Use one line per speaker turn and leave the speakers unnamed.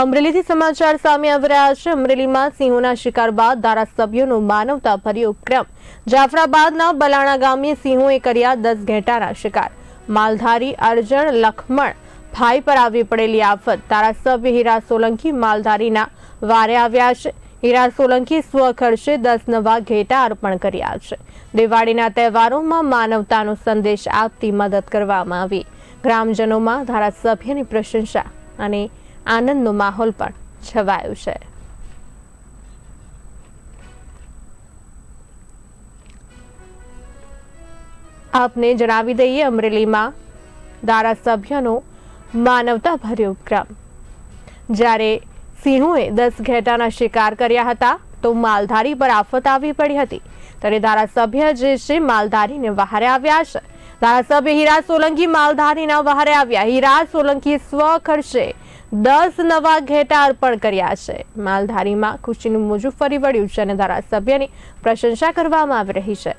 અમરેલીથી સમાચાર સામે આવી રહ્યા છે. અમરેલીમાં સિંહોના શિકાર બાદ ધારાસભ્યોનો માનવતા ભર્યો ક્રમ. જાફરાબાદના બલાણા ગામે સિંહોએ કર્યા દસ ઘેટાના શિકાર. માલધારી અર્જણ લખમણ ભાઈ પર આવી પડેલી આફત. ધારાસભ્ય હીરા સોલંકી માલધારીના વારે આવ્યા છે. હીરા સોલંકી સ્વખર્ચે દસ નવા ઘેટા અર્પણ કર્યા છે. દિવાળીના તહેવારોમાં માનવતાનો સંદેશ આપતી મદદ કરવામાં આવી. ગ્રામજનોમાં ધારાસભ્યની પ્રશંસા અને આનંદનો માહોલ પણ છવાયો છે. આપને જણાવી દઈએ અમરેલીમાં ધારાસભ્યનો માનવતા ભર્યો ક્રમ જ્યારે સિંહોએ દસ ઘેટાના શિકાર કર્યા હતા, તો માલધારી પર આફત આવી પડી હતી. ત્યારે ધારાસભ્ય જે છે, માલધારીને વહારે આવ્યા છે ધારાસભ્ય હિરાજ સોલંકી માલધારીના વહારે આવ્યા. હિરાજ સોલંકી સ્વ ખર્ચે દસ નવા ઘેટા અર્પણ કર્યા છે. માલધારીમાં ખુશીનું મોજું ફરી વળ્યું છે અને ધારાસભ્યની પ્રશંસા કરવામાં આવી રહી છે.